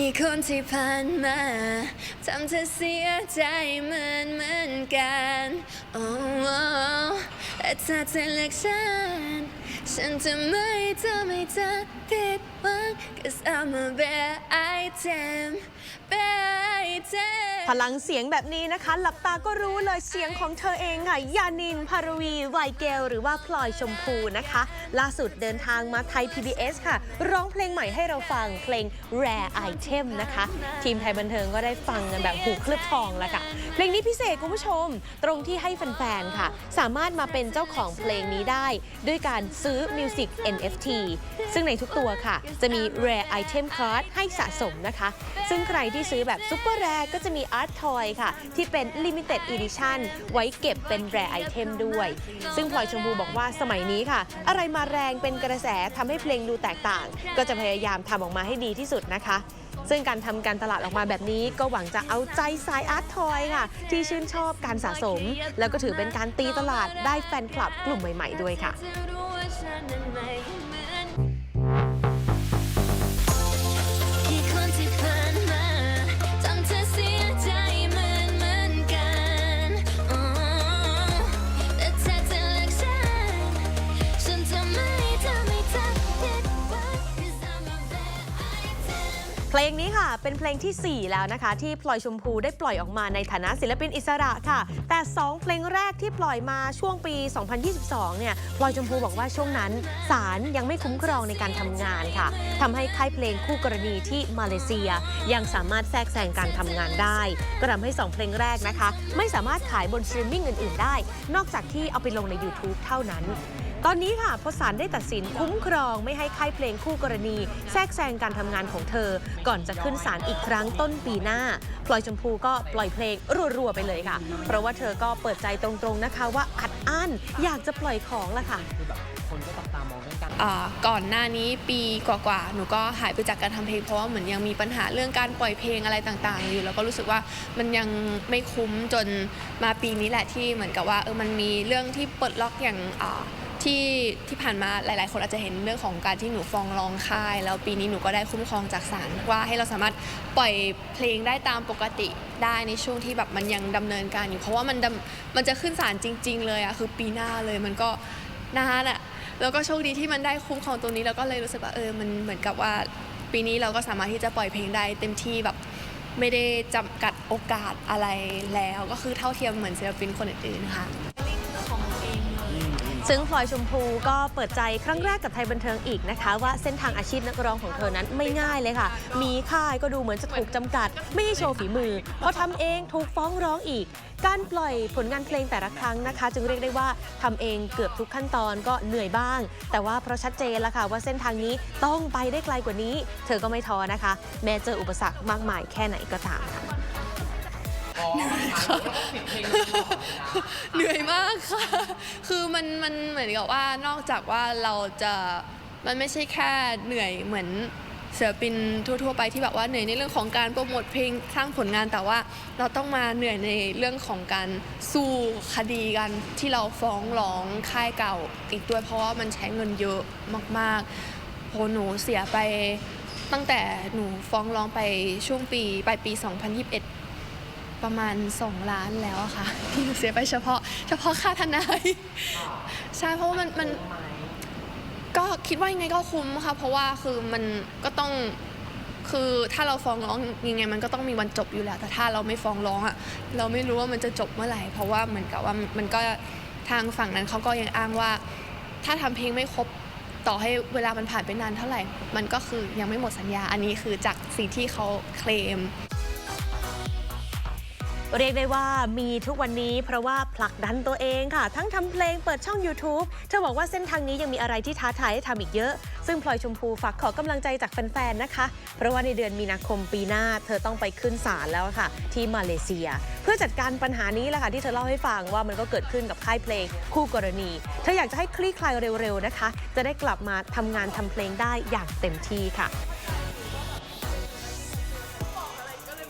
กี่คนที่ผ่านมาทำเธอเสียใจเหมือนเหมือนกัน oh, oh. แต่ถ้าเธอเลือกฉัน ฉันจะไม่ทำให้เธอผิดหวัง cause I'm a bad item bad item พลังเสียงแบบนี้นะคะ หลับตาก็รู้เลยเสียงของเธอเองค่ะ ยานินพารวีไวเกล หรือว่าพลอยชมพูนะคะ ล่าสุดเดินทางมาไทย PBS ค่ะ ร้องเพลงใหม่ให้เราฟังเพลง Rare Item นะคะ ทีมไทยบันเทิงก็ได้ฟังกันแบบหูเคลือบทองแล้วค่ะ เพลงนี้พิเศษคุณผู้ชม ตรงที่ให้แฟนๆค่ะ สามารถมาเป็นเจ้าของเพลงนี้ได้ ด้วยการซื้อ Music NFT ซึ่งในทุกตัวค่ะ จะมี Rare Item Card ให้สะสมนะคะ ซึ่งใครที่ซื้อแบบ Super Rare ก็จะมี Art Toy ค่ะ ที่เป็น Limited Edition ไว้เก็บเป็น Rare Item ด้วย ซึ่งพลอยชมพูบอกว่าสมัยนี้ค่ะ อะไรมาแรงเป็นกระแสทำให้เพลงดูแตกต่าง ก็จะพยายามทำออกมาให้ดีที่สุดนะคะ ซึ่งการทำการตลาดออกมาแบบนี้ก็หวังจะเอาใจสายอาร์ตทอยค่ะ ที่ชื่นชอบการสะสม แล้วก็ถือเป็นการตีตลาดได้แฟนคลับกลุ่มใหม่ ๆ ด้วยค่ะ เพลงนี้ค่ะ เป็นเพลงทีสี่ 4 แล้วนะคะ ที่พลอยชมพูได้ปล่อยออกมาในฐานะศิลปินอิสระค่ะ แต่ 2 เพลงแรกที่ปล่อยมาช่วงปี 2022 เนี่ยพลอยชมพูบอกว่าช่วงนั้นศาลยังไม่คุ้มครองในการทำงานค่ะทำให้ค่ายเพลงคู่กรณีที่มาเลเซีย ยังสามารถแทรกแซงการทำงานได้ ก็ทำให้ 2 เพลงแรกนะคะ ไม่สามารถขายบนสตรีมมิ่งอื่น ๆ ได้ นอกจากที่เอาไปลงใน YouTube เท่านั้น ตอนนี้ค่ะพอศาลได้ตัดสินคุ้มครองไม่ให้ค่ายเพลงคู่กรณี แทรกแซงการทำงานของเธอ ก่อนจะขึ้นศาลอีกครั้งต้นปีหน้าพลอยชมพูก็ปล่อยเพลงรัวๆไปเลยค่ะ เพราะว่าเธอก็เปิดใจตรงๆนะคะ ว่าอัดอั้นอยากจะปล่อยของละค่ะก่องกาก่อนหน้านี้ปีกว่าๆ หนูก็หายไปจากการทำเพลงเพราะว่าเหมือนยังมีปัญหาเรื่องการปล่อยเพลงอะไรต่างๆ อยู่ แล้วก็รู้สึกว่ามันยังไม่คุ้มจนมาปีนี้แหละที่เหมือนกับว่าเออมันมีเรื่องที่เปิดล็อกอย่างอ่า ที่ที่ผ่านมาหลาย ๆ คนอาจจะเห็นเรื่องของการที่หนูฟ้องร้องค่าย แล้วปีนี้หนูก็ได้คุ้มครองจากศาลว่าให้เราสามารถปล่อยเพลงได้ตามปกติได้ในช่วงที่แบบมันยังดำเนินการอยู่ เพราะว่ามันดำมันจะขึ้นศาลจริง ๆ เลยอะคือปีหน้าเลยมันก็นานอะแล้วก็โชคดีที่มันได้คุ้มครองตรงนี้แล้วก็เลยรู้สึกว่าเออมันเหมือนกับว่าปีนี้เราก็สามารถที่จะปล่อยเพลงได้เต็มที่แบบไม่ได้จำกัดโอกาสอะไรแล้ว ก็คือเท่าเทียมเหมือนศิลปินคนอื่นๆค่ะ ซึ่งพลอยชมพูก็เปิดใจครั้งแรกกับไทยบันเทิงอีกนะคะ ว่าเส้นทางอาชีพนักร้องของเธอนั้นไม่ง่ายเลยค่ะ มีค่ายก็ดูเหมือนจะถูกจำกัด ไม่ให้โชว์ฝีมือพอทำเองถูกฟ้องร้องอีก การปล่อยผลงานเพลงแต่ละครั้งนะคะ จึงเรียกได้ว่าทำเองเกือบทุกขั้นตอนก็เหนื่อยบ้าง แต่ว่าเพราะชัดเจนแล้วค่ะว่าเส้นทางนี้ต้องไปได้ไกลกว่านี้ เธอก็ไม่ท้อนะคะ แม้เจออุปสรรคมากมายแค่ไหนก็ตามค่ะ เพลงเลยเหนะเหนื่อยมากค่ะ คือมันมันเหมือนกับว่านอกจากว่าเราจะมันไม่ใช่แค่เหนื่อยเหมือนศิลปินทั่ว ๆ ไปที่แบบว่าเหนื่อยในเรื่องของการโปรโมทเพลงสร้างผลงานแต่ว่าเราต้องมาเหนื่อยในเรื่องของการสู้คดีกันที่เราฟ้องร้องค่ายเก่าอีกด้วยเพราะว่ามันใช้เงินเยอะมากๆโหหนูเสียไปตั้งแต่หนูฟ้องร้องไปช่วงปีปลายปี 2021 ประมาณ 2 ล้านแล้วอะค่ะ ที่หนูเสียไปเฉพาะ เฉพาะค่าทนายใช่เพราะว่ามันมันก็คิดว่ายังไงก็คุ้มค่ะเพราะว่าคือมันก็ต้องคือถ้าเราฟ้องร้องยังไงมันก็ต้องมีวันจบอยู่แล้ว แต่ถ้าเราไม่ฟ้องร้องอะเราไม่รู้ว่ามันจะจบเมื่อไหร่ เพราะว่าเหมือนกับว่ามันก็ทางฝั่งนั้นเขาก็ยังอ้างว่า ถ้าทำเพลงไม่ครบต่อให้เวลามันผ่านไปนานเท่าไหร่ มันก็คือยังไม่หมดสัญญาอันนี้คือจากสิ่งที่เขาเคลม เรียกได้ว่ามีทุกวันนี้เพราะว่าผลักดันตัวเองค่ะ ทั้งทำเพลงเปิดช่อง YouTube เธอบอกว่าเส้นทางนี้ยังมีอะไรที่ท้าทายให้ทำอีกเยอะ ซึ่งพลอยชมพูฝากขอกำลังใจจากแฟน ๆ นะคะ เพราะว่าในเดือนมีนาคมปีหน้า เธอต้องไปขึ้นศาลแล้วค่ะ ที่มาเลเซีย เพื่อจัดการปัญหานี้แหละค่ะที่เธอเล่าให้ฟังว่ามันก็เกิดขึ้นกับค่ายเพลงคู่กรณี เธออยากจะให้คลี่คลายเร็วๆนะคะ จะได้กลับมาทำงานทำเพลงได้อย่างเต็มที่ค่ะ